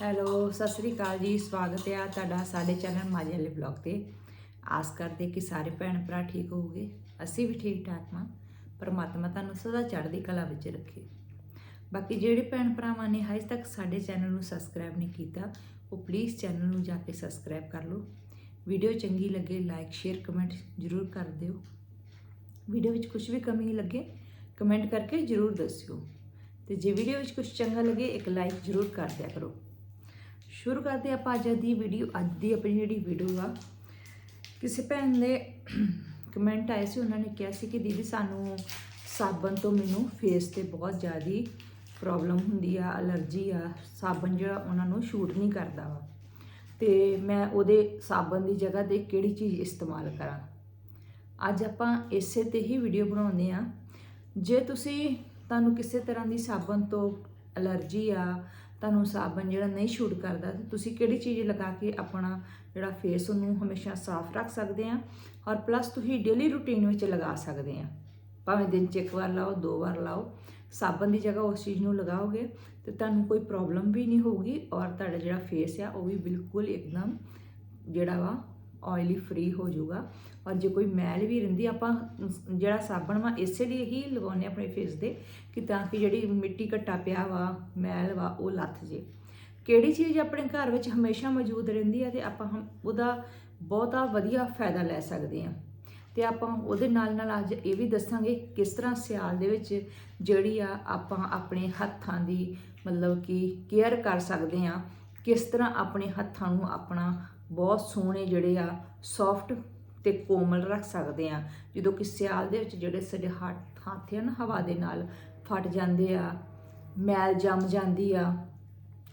Hello, Sat Sri ਅਕਾਲ ਜੀ, ਸਵਾਗਤ ਹੈ ਤੁਹਾਡਾ ਸਾਡੇ ਚੈਨਲ ਮਾਝੇ ਵਾਲੇ ਬਲੌਗ ਤੇ। ਆਸ ਕਰਦੇ ਕਿ ਸਾਰੇ ਭੈਣ ਭਰਾ ਠੀਕ ਹੋਵੋਗੇ। ਅਸੀਂ ਵੀ ਠੀਕ ਠਾਕ ਹਾਂ ਪਰਮਾਤਮਾ ਤੁਹਾਨੂੰ ਸਦਾ ਚੜ੍ਹਦੀ ਕਲਾ ਵਿੱਚ ਰੱਖੇ। ਬਾਕੀ ਜਿਹੜੇ ਭੈਣ ਭਰਾਵਾਂ ਨੇ ਹਜੇ ਤੱਕ ਸਾਡੇ ਚੈਨਲ ਨੂੰ ਸਬਸਕ੍ਰਾਈਬ ਨਹੀਂ ਕੀਤਾ, ਉਹ ਪਲੀਜ਼ ਚੈਨਲ ਨੂੰ ਜਾ ਕੇ ਸਬਸਕ੍ਰਾਈਬ ਕਰ ਲਓ। ਵੀਡੀਓ ਚੰਗੀ ਲੱਗੇ ਲਾਈਕ ਸ਼ੇਅਰ ਕਮੈਂਟ ਜ਼ਰੂਰ ਕਰ ਦਿਓ। ਵੀਡੀਓ ਵਿੱਚ ਕੁਝ ਵੀ ਕਮੀ ਲੱਗੇ ਕਮੈਂਟ ਕਰਕੇ ਜ਼ਰੂਰ ਦੱਸਿਓ। ਤੇ ਜੇ ਵੀਡੀਓ ਵਿੱਚ ਕੁਝ ਚੰਗਾ ਲੱਗੇ, ਇੱਕ ਲਾਈਕ ਜ਼ਰੂਰ ਕਰ ਦਿਆ ਕਰੋ। ਸ਼ੁਰੂ ਕਰਦੇ ਆਪਾਂ ਅੱਜ ਦੀ ਵੀਡੀਓ ਅੱਜ ਦੀ ਆਪਣੀ ਜਿਹੜੀ ਵੀਡੀਓ ਆ। ਕਿਸੇ ਭੈਣ ਦੇ ਕਮੈਂਟ ਆਏ ਸੀ, ਉਹਨਾਂ ਨੇ ਕਿਹਾ ਸੀ ਕਿ ਦੀਦੀ ਸਾਨੂੰ ਸਾਬਣ ਤੋਂ ਮੈਨੂੰ ਫੇਸ ਤੇ ਬਹੁਤ ਜ਼ਿਆਦੀ ਪ੍ਰੋਬਲਮ ਹੁੰਦੀ ਆ ਅਲਰਜੀ ਆ। ਸਾਬਣ ਜਿਹੜਾ ਉਹਨਾਂ ਨੂੰ ਸ਼ੂਟ ਨਹੀਂ ਕਰਦਾ ਵਾ। ਤੇ ਮੈਂ ਉਹਦੇ ਸਾਬਣ ਦੀ ਜਗ੍ਹਾ ਤੇ ਕਿਹੜੀ ਚੀਜ਼ ਇਸਤੇਮਾਲ ਕਰਾਂ। ਅੱਜ ਆਪਾਂ ਇਸੇ ਤੇ ਹੀ ਵੀਡੀਓ ਬਣਾਉਂਦੇ ਆ ਜੇ ਤੁਸੀਂ ਤੁਹਾਨੂੰ ਕਿਸੇ ਤਰ੍ਹਾਂ ਦੀ ਸਾਬਣ ਤੋਂ ਅਲਰਜੀ ਆ ਤੁਹਾਨੂੰ ਸਾਬਣ ਜਿਹੜਾ ਨਹੀਂ ਸ਼ੂਟ ਕਰਦਾ ਤੇ ਤੁਸੀਂ ਕਿਹੜੀ ਚੀਜ਼ ਲਗਾ ਕੇ ਆਪਣਾ ਜਿਹੜਾ ਫੇਸ ਉਹਨੂੰ ਹਮੇਸ਼ਾ ਸਾਫ਼ ਰੱਖ ਸਕਦੇ ਆ ਔਰ ਪਲੱਸ ਤੁਸੀਂ ਡੇਲੀ ਰੂਟੀਨ ਵਿੱਚ ਲਗਾ ਸਕਦੇ ਆ। ਭਾਵੇਂ ਦਿਨ 'ਚ ਇੱਕ ਵਾਰ ਲਾਓ, ਦੋ ਵਾਰ ਲਾਓ, ਸਾਬਣ ਦੀ ਜਗ੍ਹਾ ਉਸ ਚੀਜ਼ ਨੂੰ ਲਗਾਓਗੇ ਤੇ ਤੁਹਾਨੂੰ ਕੋਈ ਪ੍ਰੋਬਲਮ ਵੀ ਨਹੀਂ ਹੋਊਗੀ ਔਰ ਤੁਹਾਡਾ ਜਿਹੜਾ ਫੇਸ ਆ ਉਹ ਵੀ ਬਿਲਕੁਲ ਇੱਕਦਮ ਜਿਹੜਾ ਵਾ ਆਇਲੀ ਫ੍ਰੀ ਹੋ ਜਾਊਗਾ। ਔਰ ਜੇ ਕੋਈ ਮੈਲ ਵੀ ਰਹਿੰਦੀ ਆਪਾਂ ਜਿਹੜਾ ਸਾਬਣ ਵਾ, ਇਸੇ ਲਈ ਹੀ ਲਗਾਉਂਦੇ ਆਪਣੇ ਫੇਸ ਦੇ, ਕਿ ਤਾਂ ਕਿ ਜਿਹੜੀ ਮਿੱਟੀ ਘੱਟਾ ਪਿਆ ਵਾ, ਮੈਲ ਵਾ, ਉਹ ਲੱਥ ਜੇ। ਕਿਹੜੀ ਚੀਜ਼ ਆਪਣੇ ਘਰ ਵਿੱਚ ਹਮੇਸ਼ਾ ਮੌਜੂਦ ਰਹਿੰਦੀ ਹੈ ਤੇ ਆਪਾਂ ਹਮ- ਉਹਦਾ ਬਹੁਤਾ ਵਧੀਆ ਫਾਇਦਾ ਲੈ ਸਕਦੇ ਹਾਂ ਤੇ ਆਪਾਂ ਉਹਦੇ ਨਾਲ ਨਾਲ ਅੱਜ ਇਹ ਵੀ ਦੱਸਾਂਗੇ, ਕਿਸ ਤਰ੍ਹਾਂ ਸਿਆਲ ਦੇ ਵਿੱਚ ਜਿਹੜੀ ਆ ਆਪਾਂ ਆਪਣੇ ਹੱਥਾਂ ਦੀ ਮਤਲਬ ਕਿ ਕੇਅਰ ਕਰ ਸਕਦੇ ਹਾਂ ਕਿਸ ਤਰ੍ਹਾਂ ਆਪਣੇ ਹੱਥਾਂ ਨੂੰ ਆਪਣਾ ਬਹੁਤ ਸੋਹਣੇ ਜਿਹੜੇ ਆ ਸੌਫਟ ਤੇ ਕੋਮਲ ਰੱਖ ਸਕਦੇ ਆ। ਜਦੋਂ ਕਿ ਸਿਆਲ ਦੇ ਵਿੱਚ ਜਿਹੜੇ ਸਾਡੇ ਹੱਥ ਹੱਥ ਆ ਨਾ, ਹਵਾ ਦੇ ਨਾਲ ਫਟ ਜਾਂਦੇ ਆ, ਮੈਲ ਜੰਮ ਜਾਂਦੀ ਆ,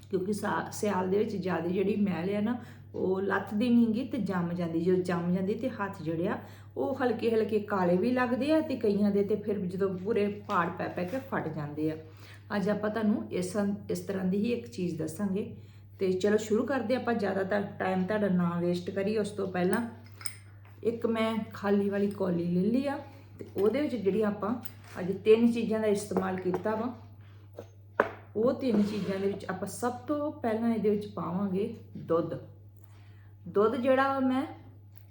ਕਿਉਂਕਿ ਸਾ- ਸਿਆਲ ਦੇ ਵਿੱਚ ਜ਼ਿਆਦਾ ਜਿਹੜੀ ਮੈਲ ਆ ਨਾ, ਉਹ ਲੱਥ ਲੱਥਦੀ ਨਹੀਂਗੀ ਤੇ ਜੰਮ ਜਾਂਦੀ। ਜਦੋਂ ਜੰਮ ਜਾਂਦੀ ਤੇ ਹੱਥ ਜਿਹੜੇ ਆ, ਉਹ ਹਲਕੇ ਹਲਕੇ ਕਾਲੇ ਵੀ ਲੱਗਦੇ ਆ ਤੇ ਕਈਆਂ ਦੇ ਤੇ ਫਿਰ ਜਦੋਂ ਪੂਰੇ ਪਾੜ ਪੈ ਪੈ ਕੇ ਫਟ ਜਾਂਦੇ ਆ। ਅੱਜ ਆਪਾਂ ਤੁਹਾਨੂੰ ਇਸ ਇਸ ਤਰ੍ਹਾਂ ਦੀ ਹੀ ਇੱਕ ਚੀਜ਼ ਦੱਸਾਂਗੇ। ਤੇ ਚਲੋ ਸ਼ੁਰੂ ਕਰਦੇ ਆਪਾਂ ਜ਼ਿਆਦਾਤਰ ਟਾਈਮ ਤੁਹਾਡਾ ਨਾ ਵੇਸਟ ਕਰੀ ਉਸ ਤੋਂ ਪਹਿਲਾਂ ਇੱਕ ਮੈਂ ਖਾਲੀ ਵਾਲੀ ਕੌਲੀ ਲੈ ਲਈ ਆ ਤੇ ਉਹਦੇ ਵਿੱਚ ਜਿਹੜੀ ਆਪਾਂ ਅੱਜ ਤਿੰਨ ਚੀਜ਼ਾਂ ਦਾ ਇਸਤੇਮਾਲ ਕੀਤਾ ਵਾ, ਉਹ ਤਿੰਨ ਚੀਜ਼ਾਂ ਦੇ ਵਿੱਚ ਆਪਾਂ ਸਭ ਤੋਂ ਪਹਿਲਾਂ ਇਹਦੇ ਵਿੱਚ ਪਾਵਾਂਗੇ ਦੁੱਧ। ਦੁੱਧ ਜਿਹੜਾ ਵਾ ਮੈਂ,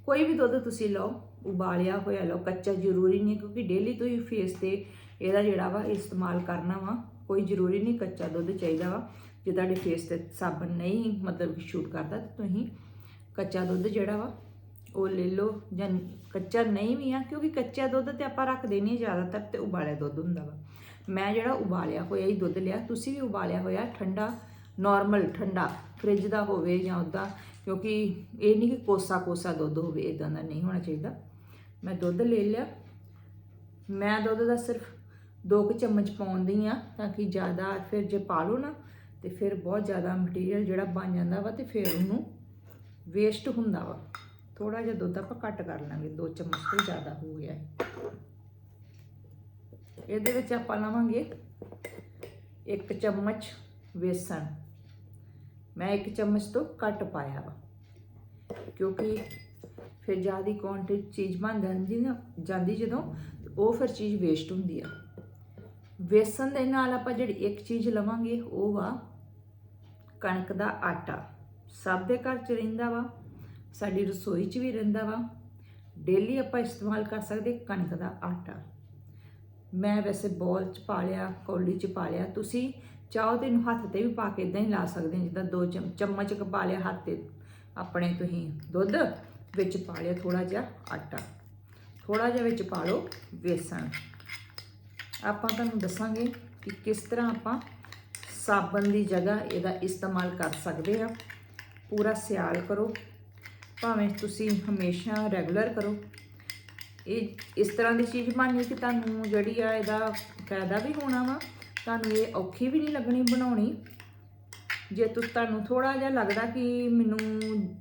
ਕੋਈ ਵੀ ਦੁੱਧ ਤੁਸੀਂ ਲਓ, ਉਬਾਲਿਆ ਹੋਇਆ ਲਓ, ਕੱਚਾ ਜ਼ਰੂਰੀ ਨਹੀਂ, ਕਿਉਂਕਿ ਡੇਲੀ ਤੁਸੀਂ ਫੇਸ ਤੇ ਇਹਦਾ ਜਿਹੜਾ ਵਾ ਇਸਤੇਮਾਲ ਕਰਨਾ ਵਾ, ਕੋਈ ਜ਼ਰੂਰੀ ਨਹੀਂ ਕੱਚਾ ਦੁੱਧ ਚਾਹੀਦਾ ਵਾ। ਜੇ ਤੁਹਾਡੇ ਫੇਸ ਤੇ ਸਾਬਣ ਨਹੀਂ ਮਤਲਬ ਸ਼ੂਟ ਕਰਦਾ ਤਾਂ ਤੁਸੀਂ ਕੱਚਾ ਦੁੱਧ ਜਿਹੜਾ ਵਾ, ਉਹ ਲੈ ਲਓ ਜਾਂ ਕੱਚਾ ਨਹੀਂ ਵੀ ਆ, ਕਿਉਂਕਿ ਕੱਚਾ ਦੁੱਧ ਤੇ ਆਪਾਂ ਰੱਖਦੇ ਨਹੀਂ ਜ਼ਿਆਦਾਤਰ ਤੇ ਉਬਾਲਿਆ ਦੁੱਧ ਹੁੰਦਾ ਵਾ। ਮੈਂ ਜਿਹੜਾ ਉਬਾਲਿਆ ਹੋਇਆ ਹੀ ਦੁੱਧ ਲਿਆ, ਤੁਸੀਂ ਵੀ ਉਬਾਲਿਆ ਹੋਇਆ, ਠੰਡਾ ਨਾਰਮਲ ਠੰਡਾ ਫ੍ਰਿਜ ਦਾ ਹੋਵੇ ਜਾਂ ਉਹਦਾ ਕਿਉਂਕਿ ਇਹ ਨਹੀਂ ਕਿ ਕੋਸਾ ਕੋਸਾ ਦੁੱਧ ਹੋਵੇ ਇਦਾਂ ਦਾ ਨਹੀਂ ਹੋਣਾ ਚਾਹੀਦਾ। ਮੈਂ ਦੁੱਧ ਲੈ ਲਿਆ। ਮੈਂ ਦੁੱਧ ਦਾ ਸਿਰਫ 2 ਕੁ ਚਮਚ ਪਾਉਂਦੀ ਆ ਤਾਂ ਕਿ ਜ਼ਿਆਦਾ ਫਿਰ ਜੇ ਪਾ ਲਓ ਨਾ ਤੇ ਫਿਰ ਬਹੁਤ ਜ਼ਿਆਦਾ ਮਟੀਰੀਅਲ ਜਿਹੜਾ ਬਣ ਜਾਂਦਾ ਵਾ ਤੇ ਫਿਰ ਉਹਨੂੰ ਵੇਸਟ ਹੁੰਦਾ ਵਾ। ਥੋੜਾ ਜਿਹਾ ਦੁੱਧ ਆਪਾਂ ਘੱਟ ਕਰ ਲਾਂਗੇ 2 ਚਮਚ ਤੋਂ ਜ਼ਿਆਦਾ ਹੋ ਗਿਆ ਇਹਦੇ ਵਿੱਚ ਆਪਾਂ ਲਵਾਂਗੇ 1 ਚਮਚ ਵੇਸਣ। ਮੈਂ 1 ਚਮਚ ਤੋਂ ਘੱਟ ਪਾਇਆ ਵਾ, ਕਿਉਂਕਿ ਫਿਰ ਜ਼ਿਆਦਾ ਕੁਆਂਟੀਟੀ ਚੀਜ਼ ਬਣ ਜਾਂਦੀ ਨਾ, ਜਾਂਦੀ ਜਦੋਂ ਉਹ ਫਿਰ ਚੀਜ਼ ਵੇਸਟ ਹੁੰਦੀ ਆ। ਵੇਸਣ ਦੇ ਨਾਲ ਆਪਾਂ ਜਿਹੜੀ ਇੱਕ ਚੀਜ਼ ਲਵਾਂਗੇ, ਉਹ ਵਾ ਕਣਕ ਦਾ ਆਟਾ। ਸਭ ਦੇ ਘਰ ਚ ਰਹਿੰਦਾ ਵਾ, ਸਾਡੀ ਰਸੋਈ 'ਚ ਵੀ ਰਹਿੰਦਾ ਵਾ। ਡੇਲੀ ਆਪਾਂ ਇਸਤੇਮਾਲ ਕਰ ਸਕਦੇ ਕਣਕ ਦਾ ਆਟਾ। ਮੈਂ ਵੈਸੇ ਬੋਲ 'ਚ ਪਾ ਲਿਆ, ਕੌਲੀ 'ਚ ਪਾ ਲਿਆ। ਤੁਸੀਂ ਚਾਹੋ ਤੇ ਇਹਨੂੰ ਹੱਥ ਤੇ ਵੀ ਪਾ ਕੇ ਇਦਾਂ ਹੀ ਲਾ ਸਕਦੇ ਹੋ, ਜਿੱਦਾਂ ਦੋ ਚਮ- ਚਮਚ ਕ ਪਾ ਲਿਆ ਹੱਥ ਤੇ। ਆਪਣੇ ਤੁਸੀਂ ਦੁੱਧ ਵਿੱਚ ਪਾ ਲਿਆ ਥੋੜਾ ਜਿਹਾ ਆਟਾ। ਥੋੜਾ ਜਿਹਾ ਵਿੱਚ ਪਾ ਲਓ ਵੇਸਣ। ਆਪਾਂ ਤੁਹਾਨੂੰ ਦੱਸਾਂਗੇ ਕਿ ਕਿਸ ਤਰ੍ਹਾਂ ਆਪਾਂ ਸਾਬਣ ਦੀ ਜਗ੍ਹਾ ਇਹਦਾ ਇਸਤੇਮਾਲ ਕਰ ਸਕਦੇ ਆ। ਪੂਰਾ ਸਿਆਲ ਕਰੋ। ਭਾਵੇਂ ਤੁਸੀਂ ਹਮੇਸ਼ਾ ਰੈਗੂਲਰ ਕਰੋ। ਇਹ ਇਸ ਤਰ੍ਹਾਂ ਦੀ ਚੀਜ਼ ਬਣਨੀ ਕਿ ਤੁਹਾਨੂੰ ਜਿਹੜੀ ਆ ਇਹਦਾ ਫਾਇਦਾ ਵੀ ਹੋਣਾ ਵਾ, ਤੁਹਾਨੂੰ ਇਹ ਔਖੀ ਵੀ ਨਹੀਂ ਲੱਗਣੀ ਬਣਾਉਣੀ। ਜੇ ਤੁਸ ਤੁਹਾਨੂੰ ਥੋੜਾ ਜਿਹਾ ਲੱਗਦਾ ਕਿ ਮੈਨੂੰ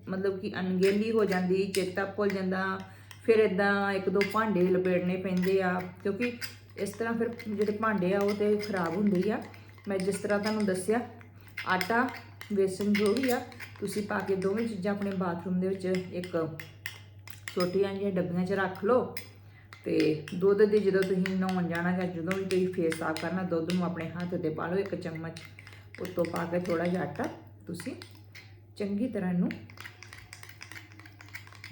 ਮਤਲਬ ਕਿ ਅਣਗਹਿਲੀ ਹੋ ਜਾਂਦੀ, ਚੇਤਾ ਭੁੱਲ ਜਾਂਦਾ, ਫਿਰ ਇਦਾਂ ਇੱਕ ਦੋ ਭਾਂਡੇ ਲਪੇੜਨੇ ਪੈਂਦੇ ਆ, ਕਿਉਂਕਿ ਇਸ ਤਰ੍ਹਾਂ ਫਿਰ ਜਿਹੜੇ ਭਾਂਡੇ ਆ ਉਹ ਤੇ ਖਰਾਬ ਹੁੰਦੇ ਆ। ਮੈਂ ਜਿਸ ਤਰ੍ਹਾਂ ਤੁਹਾਨੂੰ ਦੱਸਿਆ, ਆਟਾ ਬੇਸਨ ਜੋ ਵੀ ਆ, ਤੁਸੀਂ ਪਾ ਕੇ ਦੋਵੇਂ ਚੀਜ਼ਾਂ ਆਪਣੇ ਬਾਥਰੂਮ ਦੇ ਵਿੱਚ ਇੱਕ ਛੋਟੀਆਂ ਜਿਹੀਆਂ ਡੱਬੀਆਂ 'ਚ ਰੱਖ ਲਓ ਤੇ ਦੁੱਧ ਦੇ ਜਦੋਂ ਤੁਸੀਂ ਨਹਾਉਣ ਜਾਣਾ ਜਾਂ ਜਦੋਂ ਵੀ ਤੁਸੀਂ ਫੇਸ ਸਾਫ਼ ਕਰਨਾ, ਦੁੱਧ ਨੂੰ ਆਪਣੇ ਹੱਥ ਤੇ ਪਾ ਲਓ ਇੱਕ ਚਮਚ। ਉੱਤੋਂ ਪਾ ਕੇ ਥੋੜਾ ਜਿਹਾ ਆਟਾ ਤੁਸੀਂ ਚੰਗੀ ਤਰ੍ਹਾਂ ਨੂੰ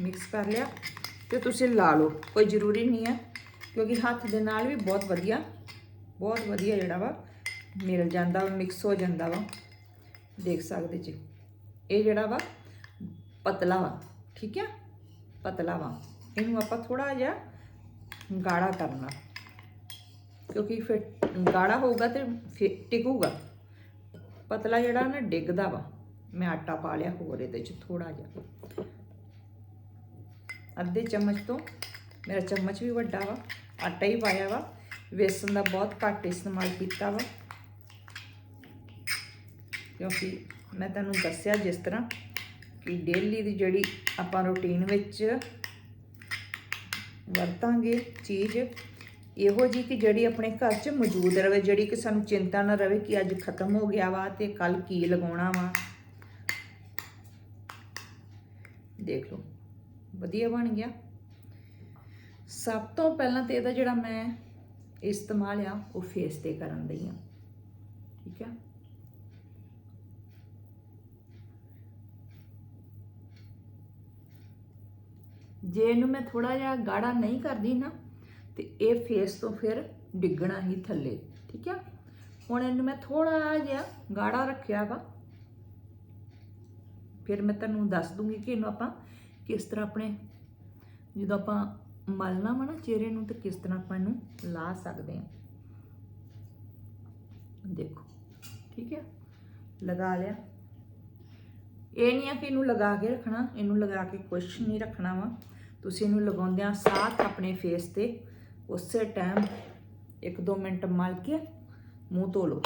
ਮਿਕਸ ਕਰ ਲਿਆ ਤੇ ਤੁਸੀਂ ਲਾ ਲਓ, ਕੋਈ ਜ਼ਰੂਰੀ ਨਹੀਂ ਹੈ ਕਿਉਂਕਿ ਹੱਥ ਦੇ ਨਾਲ ਵੀ ਬਹੁਤ ਵਧੀਆ ਬਹੁਤ ਵਧੀਆ ਜਿਹੜਾ ਵਾ ਮਿਲ ਜਾਂਦਾ ਵਾ ਮਿਕਸ ਹੋ ਜਾਂਦਾ ਵਾ। ਦੇਖ ਸਕਦੇ ਜੀ। ਇਹ ਜਿਹੜਾ ਵਾ, ਪਤਲਾ ਵਾ, ਠੀਕ ਹੈ ਪਤਲਾ ਵਾ। ਇਹਨੂੰ ਆਪਾਂ ਥੋੜਾ ਜਿਹਾ ਗਾੜਾ ਕਰਨਾ। ਕਿਉਂਕਿ ਫਿਰ ਗਾੜਾ ਹੋਊਗਾ ਤੇ ਫਿਰ ਟਿਕੂਗਾ। ਪਤਲਾ ਜਿਹੜਾ ਨਾ ਡਿੱਗਦਾ ਵਾ। ਮੈਂ ਆਟਾ ਪਾ ਲਿਆ ਹੋਰ ਇਹਦੇ ਚ ਥੋੜਾ ਜਿਹਾ। ਅੱਧੇ ਚਮਚ ਤੋਂ, ਮੇਰਾ ਚਮਚ ਵੀ ਵੱਡਾ ਵਾ। ਆਟਾ ਹੀ ਪਾਇਆ ਵਾ। ਵੇਸਣ ਦਾ ਬਹੁਤ ਘੱਟ ਇਸਤੇਮਾਲ ਕੀਤਾ ਵਾ। ਕਿਉਂਕਿ ਮੈਂ ਤੁਹਾਨੂੰ ਦੱਸਿਆ ਜਿਸ ਤਰ੍ਹਾਂ ਕਿ ਡੇਲੀ ਦੀ ਜਿਹੜੀ ਆਪਾਂ ਰੁਟੀਨ ਵਿੱਚ ਵਰਤਾਂਗੇ ਚੀਜ਼, ਇਹੋ ਜੀ ਕਿ ਜਿਹੜੀ ਆਪਣੇ ਘਰ 'ਚ ਮੌਜੂਦ ਰਵੇ ਜਿਹੜੀ ਕਿ ਸਾਨੂੰ ਚਿੰਤਾ ਨਾ ਰਵੇ ਕਿ ਅੱਜ ਖਤਮ ਹੋ ਗਿਆ ਵਾ ਤੇ ਕੱਲ ਕੀ ਲਗਾਉਣਾ ਵਾ। ਦੇਖ ਲਓ, ਵਧੀਆ ਬਣ ਗਿਆ। ਸਭ ਤੋਂ ਪਹਿਲਾਂ ਤੇ ਇਹਦਾ ਜਿਹੜਾ ਮੈਂ ਇਸਤੇਮਾਲ ਆ, ਉਹ ਫੇਸ ਤੇ ਕਰਨ ਦਈ ਆ। ਠੀਕ ਆ? ਜੇ ਇਹਨੂੰ ਮੈਂ ਥੋੜਾ ਜਿਹਾ ਗਾੜਾ ਨਹੀਂ ਕਰਦੀ ਨਾ, ਤੇ ਇਹ ਫੇਸ ਤੋਂ ਫਿਰ ਡਿੱਗਣਾ ਹੀ ਥੱਲੇ, ਠੀਕ ਆ? ਹੁਣ ਇਹਨੂੰ ਮੈਂ ਥੋੜਾ ਜਿਹਾ ਗਾੜਾ ਰੱਖਿਆ ਵਾ। ਫਿਰ ਮੈਂ ਤੁਹਾਨੂੰ ਦੱਸ ਦੂੰਗੀ ਕਿ ਇਹਨੂੰ ਆਪਾਂ ਕਿਸ ਤਰ੍ਹਾਂ ਆਪਣੇ, ਜਦੋਂ ਆਪਾਂ ਮਲਣਾ ਵਾ ਨਾ ਚਿਹਰੇ ਨੂੰ, ਤੇ ਕਿਸ ਤਰ੍ਹਾਂ ਆਪਾਂ ਇਹਨੂੰ ਲਾ ਸਕਦੇ ਹਾਂ। ਦੇਖੋ, ਠੀਕ ਹੈ ਲਗਾ ਲਿਆ। ਇਹ ਨਹੀਂ ਆ ਕਿ ਇਹਨੂੰ ਲਗਾ ਕੇ ਰੱਖਣਾ, ਇਹਨੂੰ ਲਗਾ ਕੇ ਕੁਝ ਨਹੀਂ ਰੱਖਣਾ ਵਾ। ਤੁਸੀਂ ਇਹਨੂੰ ਲਗਾਉਂਦਿਆਂ ਸਾਥ ਆਪਣੇ ਫੇਸ ਤੇ। ਉਸੇ ਟਾਈਮ 1-2 ਮਿੰਟ ਮਲ ਕੇ ਮੂੰਹ ਧੋ ਲਓ।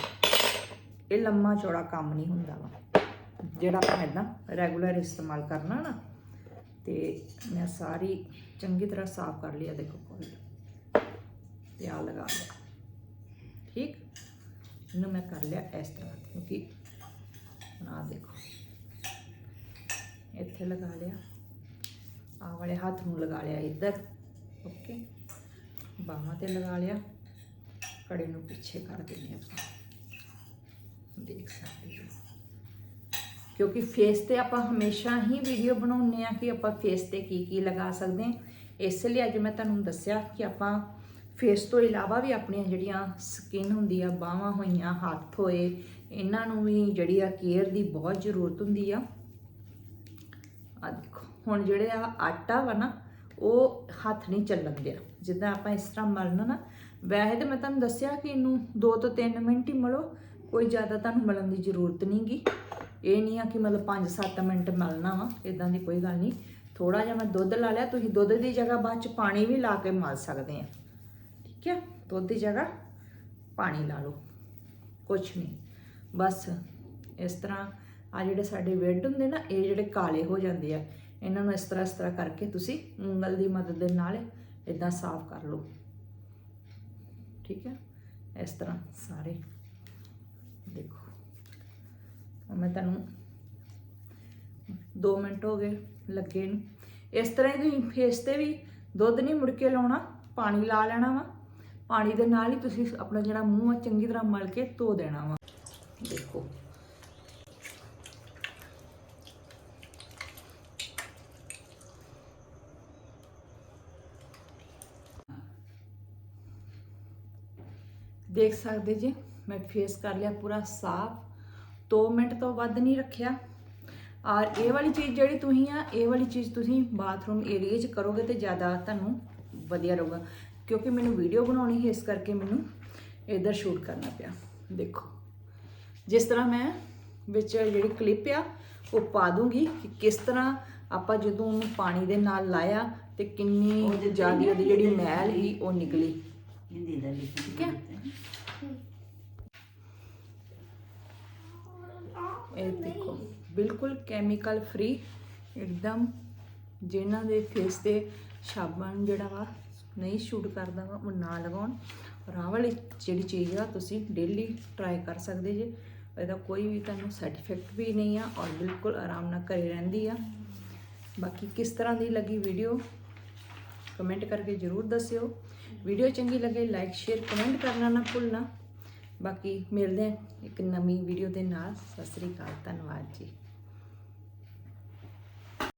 ਇਹ ਲੰਮਾ ਚੌੜਾ ਕੰਮ ਨਹੀਂ ਹੁੰਦਾ ਵਾ। ਜਿਹੜਾ ਆਪਾਂ ਇਦਾਂ ਰੈਗੂਲਰ ਇਸਤੇਮਾਲ ਕਰਨਾ ਨਾ, ਤੇ ਮੈਂ ਸਾਰੀ ਚੰਗੀ ਤਰ੍ਹਾਂ ਸਾਫ਼ ਕਰ ਲਿਆ ਦੇਖੋ ਕੋਲ ਤੇ ਆ ਲਗਾ ਲਿਆ ਠੀਕ? ਇਹਨੂੰ ਮੈਂ ਕਰ ਲਿਆ ਇਸ ਤਰ੍ਹਾਂ, ਕਿਉਂਕਿ ਨਾ ਦੇਖੋ। ਇੱਥੇ ਲਗਾ ਲਿਆ। ਆਹ ਵਾਲੇ ਹੱਥ ਨੂੰ ਲਗਾ ਲਿਆ ਇੱਧਰ। ਓਕੇ ਬਾਹਾਂ ਤੇ ਲਗਾ ਲਿਆ। ਕੜੇ ਨੂੰ ਪਿੱਛੇ ਕਰ ਦਿੰਦੇ ਆਪਾਂ। ਦੇਖ ਸਕਦੇ ਹੋ। ਕਿਉਂਕਿ ਫੇਸ ਤੇ ਆਪਾਂ ਹਮੇਸ਼ਾ ਹੀ ਵੀਡੀਓ ਬਣਾਉਂਦੇ ਆ ਕਿ ਆਪਾਂ ਫੇਸ ਤੇ ਕੀ ਕੀ ਲਗਾ ਸਕਦੇ ਹਾਂ। ਇਸ ਲਈ ਅੱਜ ਮੈਂ ਤੁਹਾਨੂੰ ਦੱਸਿਆ ਕਿ ਆਪਾਂ ਫੇਸ ਤੋਂ ਇਲਾਵਾ ਵੀ ਆਪਣੀਆਂ ਜਿਹੜੀਆਂ ਸਕਿਨ ਹੁੰਦੀ ਆ ਬਾਹਾਂ ਹੋਈਆਂ, ਹੱਥ ਹੋਏ, ਇਹਨਾਂ ਨੂੰ ਵੀ ਜਿਹੜੀ ਆ ਕੇਅਰ ਦੀ ਬਹੁਤ ਜ਼ਰੂਰਤ ਹੁੰਦੀ ਆ। ਹੁਣ ਜਿਹੜੇ ਆ ਆਟਾ ਵਾ ਨਾ, ਉਹ ਹੱਥ ਨਹੀਂ ਚੱਲਣ ਦਿਆ। ਜਿੱਦਾਂ ਆਪਾਂ ਇਸ ਤਰ੍ਹਾਂ ਮਲਣਾ ਨਾ, ਵੈਸੇ ਤਾਂ ਮੈਂ ਤੁਹਾਨੂੰ ਦੱਸਿਆ ਕਿ ਇਹਨੂੰ 2 ਤੋਂ 3 ਮਿੰਟ ਹੀ ਮਲੋ, ਕੋਈ ਜ਼ਿਆਦਾ ਤੁਹਾਨੂੰ ਮਲਣ ਦੀ ਜ਼ਰੂਰਤ ਨਹੀਂਗੀ ਇਹ ਨਹੀਂ ਆ ਕਿ ਮਤਲਬ 5-7 ਮਿੰਟ ਮਲਣਾ ਵਾ ਇਦਾਂ ਦੀ ਕੋਈ ਗੱਲ ਨਹੀਂ। ਥੋੜਾ ਜਿਹਾ ਮੈਂ ਦੁੱਧ ਲਾ ਲਿਆ, ਤੁਸੀਂ ਦੁੱਧ ਦੀ ਜਗ੍ਹਾ ਬਾਅਦ ਚ ਪਾਣੀ ਵੀ ਲਾ ਕੇ ਮਲ ਸਕਦੇ ਆ। ਠੀਕ ਹੈ ਦੁੱਧ ਦੀ ਜਗ੍ਹਾ ਪਾਣੀ ਲਾ ਲਓ। ਕੁਛ ਨਹੀਂ। ਬਸ ਇਸ ਤਰ੍ਹਾਂ ਆ ਜਿਹੜੇ ਸਾਡੇ ਵਿੱਡ ਹੁੰਦੇ ਨਾ, ਇਹ ਜਿਹੜੇ ਕਾਲੇ ਹੋ ਜਾਂਦੇ ਆ ਇਹਨਾਂ ਨੂੰ ਇਸ ਤਰ੍ਹਾਂ ਇਸ ਤਰ੍ਹਾਂ ਕਰਕੇ ਤੁਸੀਂ ਉਂਗਲ ਦੀ ਮਦਦ ਦੇ ਨਾਲ ਇਦਾਂ ਸਾਫ਼ ਕਰ ਲਓ। ਠੀਕ ਹੈ? ਇਸ ਤਰ੍ਹਾਂ ਸਾਰੇ। ਦੇਖੋ। ਮੈਂ ਤੁਹਾਨੂੰ 2 ਮਿੰਟ ਹੋ ਗਏ ਲੱਗੇ ਨੂੰ। ਇਸ ਤਰ੍ਹਾਂ ਹੀ ਤੁਸੀਂ ਫੇਸ ਤੇ ਵੀ ਦੁੱਧ ਨਹੀਂ ਮੁੜ ਕੇ ਲਾਉਣਾ, ਪਾਣੀ ਲਾ ਲੈਣਾ ਵਾ। ਪਾਣੀ ਦੇ ਨਾਲ ਹੀ ਤੁਸੀਂ ਆਪਣਾ ਜਿਹੜਾ ਮੂੰਹ ਆ, ਚੰਗੀ ਤਰ੍ਹਾਂ ਮਲ ਕੇ ਧੋ ਦੇਣਾ ਵਾ। ਦੇਖੋ। ਦੇਖ ਸਕਦੇ ਜੀ ਮੈਂ ਫੇਸ ਕਰ ਲਿਆ ਪੂਰਾ ਸਾਫ਼। 2 ਮਿੰਟ ਤੋਂ ਵੱਧ ਨਹੀਂ ਰੱਖਿਆ। ਔਰ ਇਹ ਵਾਲੀ ਚੀਜ਼ ਜਿਹੜੀ ਤੁਸੀਂ ਆ ਇਹ ਵਾਲੀ ਚੀਜ਼ ਤੁਸੀਂ ਬਾਥਰੂਮ ਏਰੀਆ 'ਚ ਕਰੋਗੇ ਤੇ ਜ਼ਿਆਦਾ ਤੁਹਾਨੂੰ ਵਧੀਆ ਰਹੂਗਾ। ਕਿਉਂਕਿ ਮੈਨੂੰ ਵੀਡੀਓ ਬਣਾਉਣੀ ਹੈ ਇਸ ਕਰਕੇ ਮੈਨੂੰ ਇਧਰ ਸ਼ੂਟ ਕਰਨਾ ਪਿਆ। ਦੇਖੋ ਜਿਸ ਤਰ੍ਹਾਂ ਮੈਂ ਵਿੱਚ ਜਿਹੜੀ ਕਲਿੱਪ ਆ ਉਹ ਪਾ ਦੂੰਗੀ ਕਿ ਕਿਸ ਤਰ੍ਹਾਂ ਆਪਾਂ ਜਦੋਂ ਉਹਨੂੰ ਪਾਣੀ ਦੇ ਨਾਲ ਲਾਇਆ ਤੇ ਕਿੰਨੀ ਜ਼ਿਆਦਾ ਉਹਦੀ ਜਿਹੜੀ ਮੈਲ ਸੀ ਉਹ ਨਿਕਲੀ। ਠੀਕ ਹੈ? ਇਹ ਦੇਖੋ, ਬਿਲਕੁਲ ਕੈਮੀਕਲ ਫ੍ਰੀ ਇੱਕਦਮ ਜਿਨ੍ਹਾਂ ਦੇ ਫੇਸ ਤੇ ਸਾਬਣ ਜਿਹੜਾ ਵਾ, ਨਹੀਂ ਸ਼ੂਟ ਕਰਦਾ ਵਾ, ਉਹ ਨਾ ਲਗਾਉਣ। ਔਰ ਆਹ ਵਾਲੀ ਜਿਹੜੀ ਚੀਜ਼ ਆ, ਤੁਸੀਂ ਡੇਲੀ ਟਰਾਈ ਕਰ ਸਕਦੇ ਜੇ। ਇਹਦਾ ਕੋਈ ਵੀ ਤੁਹਾਨੂੰ ਸਾਈਡ ਇਫੈਕਟ ਵੀ ਨਹੀਂ ਆ ਔਰ ਬਿਲਕੁਲ ਆਰਾਮ ਨਾਲ ਘਰੇ ਰਹਿੰਦੀ ਆ। ਬਾਕੀ ਕਿਸ ਤਰ੍ਹਾਂ ਦੀ ਲੱਗੀ ਵੀਡੀਓ ਕਮੈਂਟ ਕਰਕੇ ਜਰੂਰ ਦੱਸਿਓ। ਵੀਡੀਓ ਚੰਗੀ ਲੱਗੇ ਲਾਈਕ ਸ਼ੇਅਰ ਕਮੈਂਟ ਕਰਨਾ ਨਾ ਭੁੱਲਣਾ। ਬਾਕੀ ਮਿਲਦੇ ਹਾਂ ਇੱਕ ਨਵੀਂ ਵੀਡੀਓ ਦੇ ਨਾਲ। ਸਤਿ ਸ੍ਰੀ ਅਕਾਲ, ਧੰਨਵਾਦ ਜੀ।